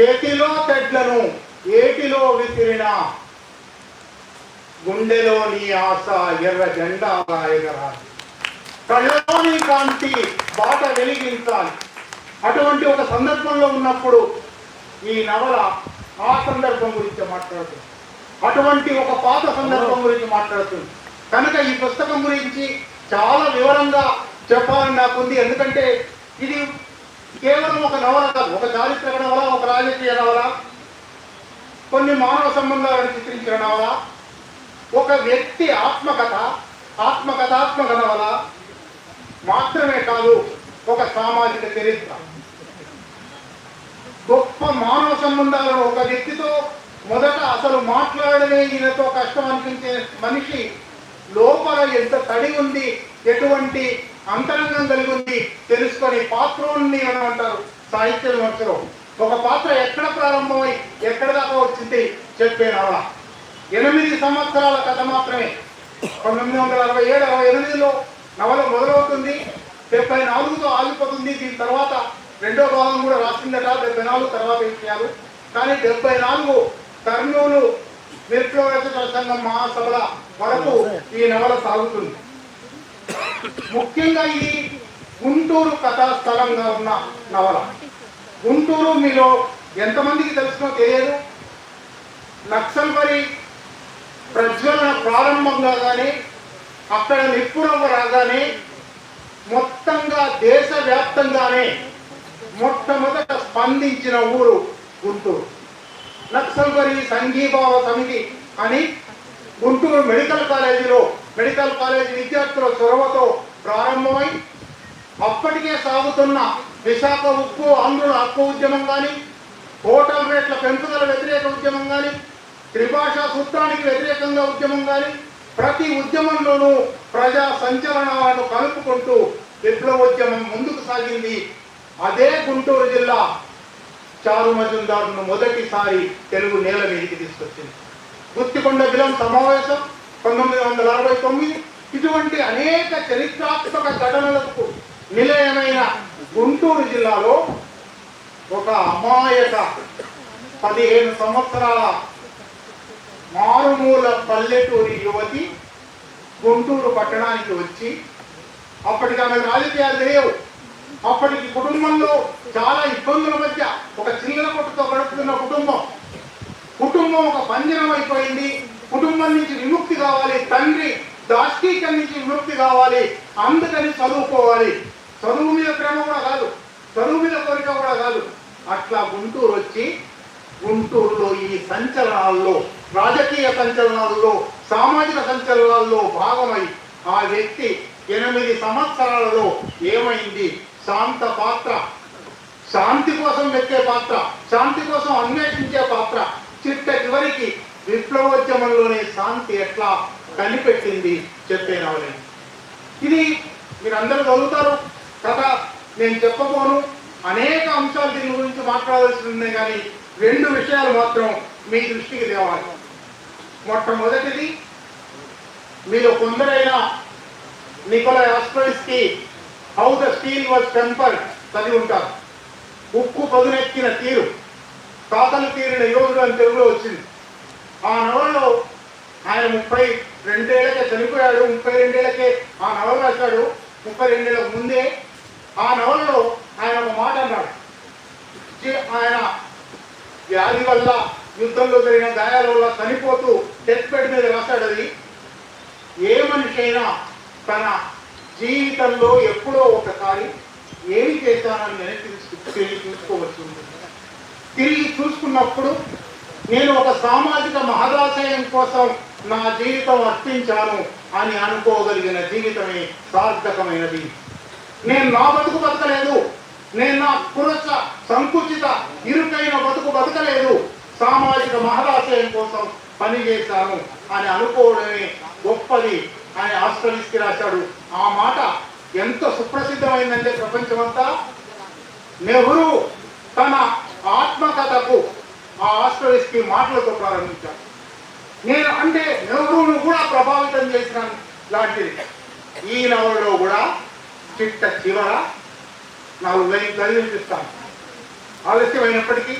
చేతిలో తెడ్లను ఏటిలో విసిరిన? గుండెలో నీ ఆశ ఎర్ర జెండా ఎగరాలి. కళ్ళలోని కాంతి బాట వెలిగించాలి. అటువంటి ఒక సందర్భంలో ఉన్నప్పుడు ఈ నవల ఆ సందర్భం గురించి మాట్లాడుతుంది. అటువంటి ఒక పాత సందర్భం గురించి మాట్లాడుతుంది. కనుక ఈ పుస్తకం గురించి చాలా వివరంగా చెప్పాలని నాకుంది. ఎందుకంటే ఇది కేవలం ఒక నవల కాదు ఒక చారిత్రక నవల ఒక రాజకీయ నవల కొన్ని మానవ సంబంధాలను చిత్రించిన నవల ఒక వ్యక్తి ఆత్మకథ ఆత్మకథాత్మక నవల మాత్రమే కాదు ఒక సామాజిక చరిత్ర. గొప్ప మానవ సంబంధాలను ఒక వ్యక్తితో మొదట అసలు మాట్లాడమే ఈయనతో కష్టం అనిపించే మనిషి లోపల ఎంత తడి ఉంది ఎటువంటి అంతరంగం కలిగి ఉంది తెలుసు పాత్రోన్ని అని అంటారు సాహిత్య విమర్శలో ఒక పాత్ర ఎక్కడ ప్రారంభమై ఎక్కడ దాకా వచ్చింది చెప్పే నవల ఎనిమిది సంవత్సరాల కథ మాత్రమే. పంతొమ్మిది వందల అరవై ఏడు అరవై ఎనిమిదిలో నవల మొదలవుతుంది డెబ్బై నాలుగుతో ఆగిపోతుంది దీని తర్వాత రెండో భాగం కూడా రాసిందట డెబ్బై నాలుగు తర్వాత విషయాలు కానీ డెబ్బై నాలుగు కర్నూలు విప్లవ సంఘం మహాసభల వరకు ఈ నవల సాగుతుంది. ముఖ్యంగా ఇది గుంటూరు కథా స్థలంగా ఉన్న నవల. గుంటూరు మీలో ఎంతమందికి తెలుసునో తెలియదు. నక్సల్బరి ప్రజ్వలన ప్రారంభంగా కానీ అక్కడ నిప్పురవ్వ రాగానే మొత్తంగా దేశవ్యాప్తంగానే మొట్టమొదట స్పందించిన ఊరు గుంటూరు. నక్సల్బరి సంఘీభావ సమితి అని గుంటూరు మెడికల్ కాలేజీలో మెడికల్ కాలేజీ విద్యార్థుల చొరవతో ప్రారంభమై అప్పటికే సాగుతున్న విశాఖ ఉక్కు ఆంధ్రుల హక్కు ఉద్యమం కానీ హోటల్ రేట్ల పెంపుదల వ్యతిరేక ఉద్యమం కానీ త్రిభాషా సూత్రానికి వ్యతిరేకంగా ఉద్యమం కానీ ప్రతి ఉద్యమంలోనూ ప్రజా సంచలనాలను కలుపుకుంటూ విప్లవోద్యమం ముందుకు సాగింది. అదే గుంటూరు జిల్లా చారు మజుందారును మొదటిసారి తెలుగు నేల మీదికి తీసుకొచ్చింది. గుత్తికొండ బిలం సమావేశం పంతొమ్మిది వందల అరవై తొమ్మిది. ఇటువంటి అనేక చరిత్రాత్మక ఘటనలకు నిలయమైన గుంటూరు జిల్లాలో ఒక అమాయక పదిహేను సంవత్సరాల మారుమూల పల్లెటూరి యువతి గుంటూరు పట్టణానికి వచ్చి అప్పటికి ఆమె రాజకీయాలు తెలియవు. అప్పటికి కుటుంబంలో చాలా ఇబ్బందుల మధ్య ఒక చిల్లర కొట్టుతో గడుపుతున్న కుటుంబం. కుటుంబం ఒక పంజరం అయిపోయింది. కుటుంబం నుంచి విముక్తి కావాలి తండ్రి దాష్టీకం నుంచి విముక్తి కావాలి అందుకని చదువుకోవాలి. చదువు మీద ప్రేమ కూడా కాదు చదువు మీద కోరిక కూడా కాదు. అట్లా గుంటూరు వచ్చి గుంటూరులో ఈ సంచలనాల్లో రాజకీయ సంచలనాల్లో సామాజిక సంచలనాల్లో భాగమై ఆ వ్యక్తి ఎనిమిది సంవత్సరాలలో ఏమైంది? శాంత పాత్ర. శాంతి కోసం వెక్కే పాత్ర. శాంతి కోసం అన్వేషించే పాత్ర. చిట్ట చివరికి విప్లవోద్యమంలోనే శాంతి ఎట్లా కనిపెట్టింది? చెప్పే ఇది మీరు అందరూ చదువుతారు. కథ నేను చెప్పబోను. అనేక అంశాలు దీని గురించి మాట్లాడాల్సి ఉంది కానీ రెండు విషయాలు మాత్రం మీ దృష్టికి తేవాలి. మొట్టమొదటిది మీరు కొందరైనా Nikolai Ostrovsky how the steel was temper చదివి ఉంటారు. ఉక్కు పదునెక్కిన తీరు తాతలు తీరిన యోగుడు అని తెలుగులో వచ్చింది. ఆ నవలలో ఆయన ముప్పై రెండేళ్ళకే చనిపోయాడు ముప్పై రెండేళ్ళకే ఆ నవల రాశాడు ముప్పై రెండేళ్ళకు ముందే ఆ నవలలో ఆయన ఒక మాట అన్నాడు. ఆయన వ్యాధి వల్ల యుద్ధంలో జరిగిన గాయాల వల్ల చనిపోతూ డెత్ బెడ్ మీద రాస్తాడు అది ఏ మనిషి అయినా తన జీవితంలో ఎప్పుడో ఒకసారి ఏమి చేశానని వెనక్కి తిరిగి చూసుకోవచ్చు తిరిగి చూసుకున్నప్పుడు నేను ఒక సామాజిక మహదాశయం కోసం నా జీవితం అర్పించాను అని అనుకోగలిగిన జీవితమే సార్థకమైనది. నేను నా బతుకు బతకలేదు. నేను నా కురచ సంకుచిత ఇరుకైన బతుకు బతకలేదు. సామాజిక మహదాశయం కోసం పనిచేశాను అని అనుకోవడమే గొప్పది అని ఆస్ట్రలిస్కి రాశాడు. ఆ మాట ఎంత సుప్రసిద్ధమైందంటే ప్రపంచమంతా? నెహ్రూ తన ఆత్మకథకు ఆ ఆస్ట్రలిస్కి మాటలతో ప్రారంభించాడు. నేను అంటే నెహ్రూను కూడా ప్రభావితం చేసిన లాంటిది. ఈ నవలలో కూడా చిట్ట చివర నాలుగు లైన్ చదివిపిస్తాను ఆలస్యమైనప్పటికీ